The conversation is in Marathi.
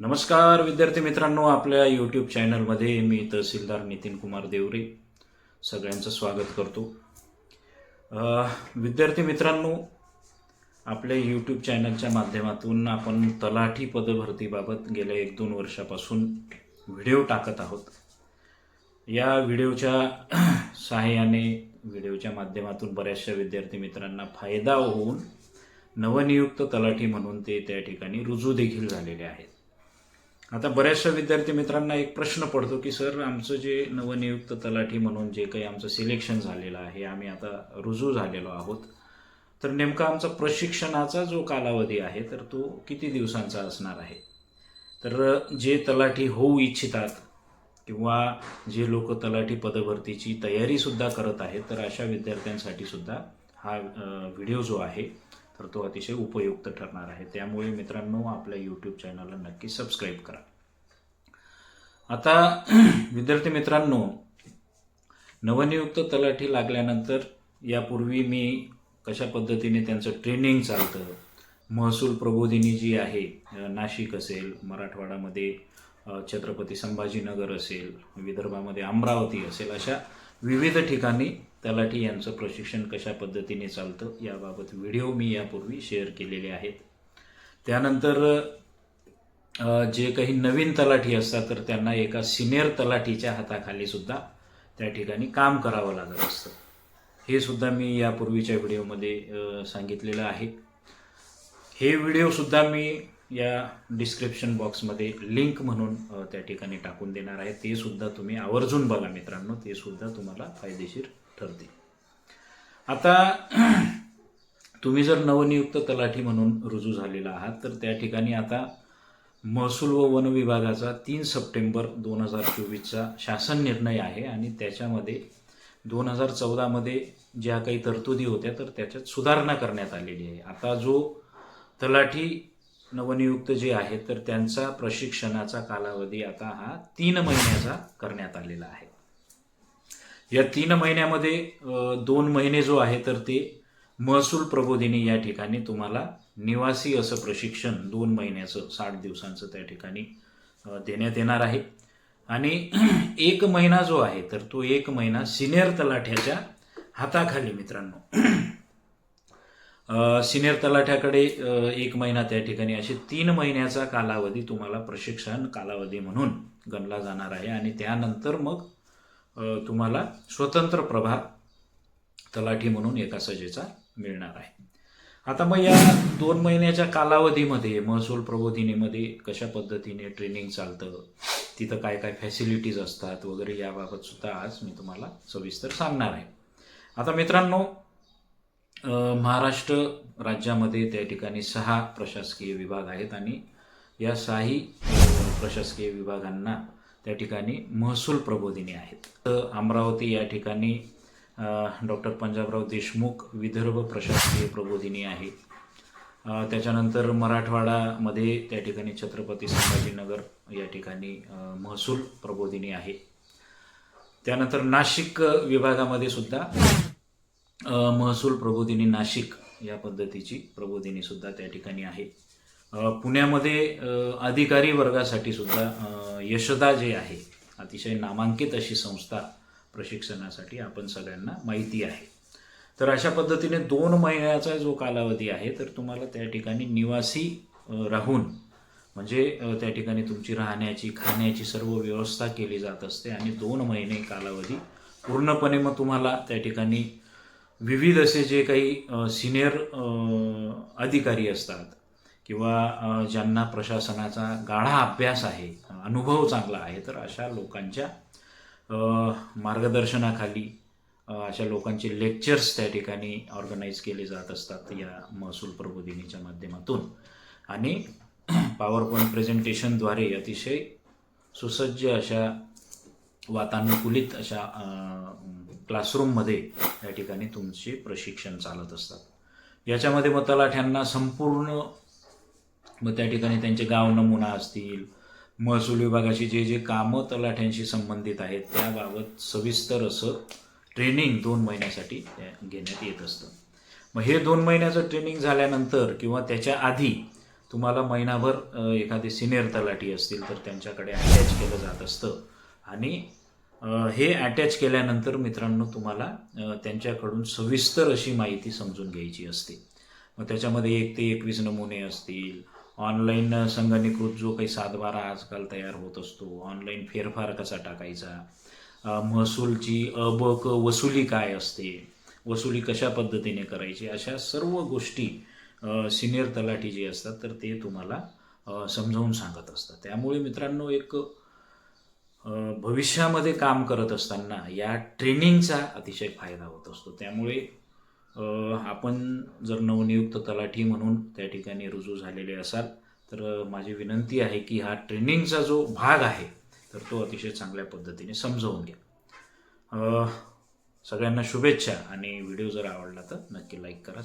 नमस्कार विद्यार्थी मित्रांनो आपल्या यूट्यूब चॅनलमध्ये मी तहसीलदार नितीन कुमार देवरे सगळ्यांचं स्वागत करतो. विद्यार्थी मित्रांनो आपल्या यूट्यूब चॅनलच्या माध्यमातून आपण तलाठी पदभरतीबाबत गेल्या एक दोन वर्षापासून व्हिडिओ टाकत आहोत. या व्हिडिओच्या सहाय्याने व्हिडिओच्या माध्यमातून बऱ्याचशा विद्यार्थी मित्रांना फायदा होऊन नवनियुक्त तलाठी म्हणून ते त्या ठिकाणी रुजू देखील झालेले आहेत. आता बऱ्याचशा विद्यार्थी मित्रांना एक प्रश्न पडतो की सर आमचं जे नवनियुक्त तलाठी म्हणून जे काही आमचं सिलेक्शन झालेलं आहे आम्ही आता रुजू झालेलो आहोत तर नेमका आमचा प्रशिक्षणाचा जो कालावधी आहे तर तो किती दिवसांचा असणार आहे? तर जे तलाठी होऊ इच्छितात किंवा जे लोक तलाठी पदभरतीची तयारीसुद्धा करत आहेत तर अशा विद्यार्थ्यांसाठी सुद्धा हा व्हिडिओ जो आहे तर तो अतिशय उपयुक्त ठरणार आहे. त्यामुळे मित्रांनो आपल्या यूट्यूब चॅनलला नक्की सबस्क्राईब करा. आता विद्यार्थी मित्रांनो नवनियुक्त तलाठी लागल्यानंतर यापूर्वी मी कशा पद्धतीने त्यांचं ट्रेनिंग चालतं महसूल प्रबोधिनी जी आहे नाशिक असेल मराठवाड्यामध्ये छत्रपती संभाजीनगर असेल विदर्भामध्ये अमरावती असेल अशा विविध ठिकाणी तलाठी यांचं प्रशिक्षण कशा पद्धतीने चालतं याबाबत व्हिडिओ मी यापूर्वी शेअर केलेले आहेत. त्यानंतर जे काही नवीन तलाठी असतात तर त्यांना एका सिनियर तलाठीच्या हाताखाली सुद्धा त्या ठिकाणी काम करावं लागत असतं. हे सुद्धा मी यापूर्वीच्या व्हिडिओमध्ये सांगितलेलं आहे. हे व्हिडिओसुद्धा मी या डिस्क्रिप्शन बॉक्समध्ये लिंक म्हणून त्या ठिकाणी टाकून देणार आहे. ते सुद्धा तुम्ही आवर्जून बघा मित्रांनो. ते सुद्धा तुम्हाला फायदेशीर ठरतील. आता तुम्ही जर नवनियुक्त तलाठी म्हणून रुजू झालेला आहात तर त्या ठिकाणी आता महसूल व वन विभागाचा तीन सप्टेंबर दोन हजार चोवीसचा शासन निर्णय आहे आणि त्याच्यामध्ये दोन हजार चौदामध्ये ज्या काही तरतुदी होत्या तर त्याच्यात सुधारणा करण्यात आलेली आहे. आता जो तलाठी नवनियुक्त जे आहेत तर त्यांचा प्रशिक्षणाचा कालावधी आता हा तीन महिन्याचा करण्यात आलेला आहे. या तीन महिन्यामध्ये दोन महिने जो आहे तर ते महसूल प्रबोधिनी या ठिकाणी तुम्हाला निवासी असं प्रशिक्षण दोन महिन्याचं साठ दिवसांचं त्या ठिकाणी देण्यात येणार आहे. आणि एक महिना जो आहे तर तो एक महिना सिनियर तलाठ्याच्या हाताखाली मित्रांनो. सिनियर तलाठ्याकडे एक महिना त्या ठिकाणी असे तीन महिन्याचा कालावधी तुम्हाला प्रशिक्षण कालावधी म्हणून गणला जाणार आहे. आणि त्यानंतर मग तुम्हाला स्वतंत्र प्रभार तलाठी म्हणून एका सजेचा मिळणार आहे. आता मग या दोन महिन्याच्या कालावधीमध्ये महसूल प्रबोधिनीमध्ये कशा पद्धतीने ट्रेनिंग चालतं तिथं काय काय फॅसिलिटीज असतात वगैरे याबाबत सुद्धा आज मी तुम्हाला सविस्तर सांगणार आहे. आता मित्रांनो महाराष्ट्र राज्यामध्ये त्या ठिकाणी सहा प्रशासकीय विभाग आहेत आणि या सहाही प्रशासकीय विभागांना त्या ठिकाणी महसूल प्रबोधिनी आहेत. तर अमरावती या ठिकाणी डॉक्टर पंजाबराव देशमुख विदर्भ प्रशासकीय प्रबोधिनी आहे. त्याच्यानंतर मराठवाडामध्ये त्या ठिकाणी छत्रपती संभाजीनगर या ठिकाणी महसूल प्रबोधिनी आहे. त्यानंतर नाशिक विभागामध्ये सुद्धा महसूल प्रबोधिनी नाशिक या पद्धतीची प्रबोधिनी सुद्धा त्या ठिकाणी आहे. पुण्यामध्ये अधिकारी वर्गासाठी सुद्धा यशदा जे आहे अतिशय नामांकित अशी संस्था प्रशिक्षणासाठी आपण सगळ्यांना माहिती आहे. तर अशा पद्धतीने दोन महिन्याचा जो कालावधी आहे तर तुम्हाला त्या ठिकाणी निवासी राहून म्हणजे त्या ठिकाणी तुमची राहण्याची खाण्याची सर्व व्यवस्था केली जात असते आणि दोन महिने कालावधी पूर्णपणे मग तुम्हाला त्या ठिकाणी विविध असे जे काही सिनियर अधिकारी असतात किंवा ज्यांना प्रशासनाचा गाढा अभ्यास आहे अनुभव चांगला आहे तर अशा लोकांच्या मार्गदर्शनाखाली अशा लोकांचे लेक्चर्स त्या ठिकाणी ऑर्गनाईज केले जात असतात या महसूल प्रबोधिनीच्या माध्यमातून. आणि पॉवर पॉईंट प्रेझेंटेशनद्वारे अतिशय सुसज्ज अशा वातानुकूलित अशा क्लासरूममध्ये या ठिकाणी तुमचे प्रशिक्षण चालत असतात. याच्यामध्ये मग तलाठ्यांना संपूर्ण मग त्या ठिकाणी त्यांचे गाव नमुना असतील महसूल विभागाची जे जे कामं तलाठ्यांशी संबंधित आहेत त्याबाबत सविस्तर असं ट्रेनिंग दोन महिन्यासाठी घेण्यात येत असतं. मग हे दोन महिन्याचं ट्रेनिंग झाल्यानंतर किंवा त्याच्या आधी तुम्हाला महिनाभर एखादे सिनियर तलाठी असतील तर त्यांच्याकडे अटॅच केलं जात असतं. आणि हे अटॅच केल्यानंतर मित्रांनो तुम्हाला त्यांच्याकडून सविस्तर अशी माहिती समजून घ्यायची असते. मग त्याच्यामध्ये एक ते एकवीस नमुने असतील. ऑनलाईन संगणीकृत जो काही सातबारा आजकाल तयार होत असतो ऑनलाईन फेरफार कसा टाकायचा? महसूलची अबक वसुली काय असते? वसुली कशा पद्धतीने करायची? अशा सर्व गोष्टी सिनियर तलाठी जे असतात तर ते तुम्हाला समजावून सांगत असतात. त्यामुळे मित्रांनो एक भविष्यामध्ये काम करत असताना या ट्रेनिंगचा अतिशय फायदा होत असतो. त्यामुळे आपण जर नवनियुक्त तलाठी म्हणून त्या ठिकाणी रुजू झालेले असाल तर माझी विनंती आहे की हा ट्रेनिंगचा जो भाग आहे तर तो अतिशय चांगल्या पद्धतीने समजवून घ्या. सगळ्यांना शुभेच्छा आणि व्हिडिओ जर आवडला तर नक्की लाईक करा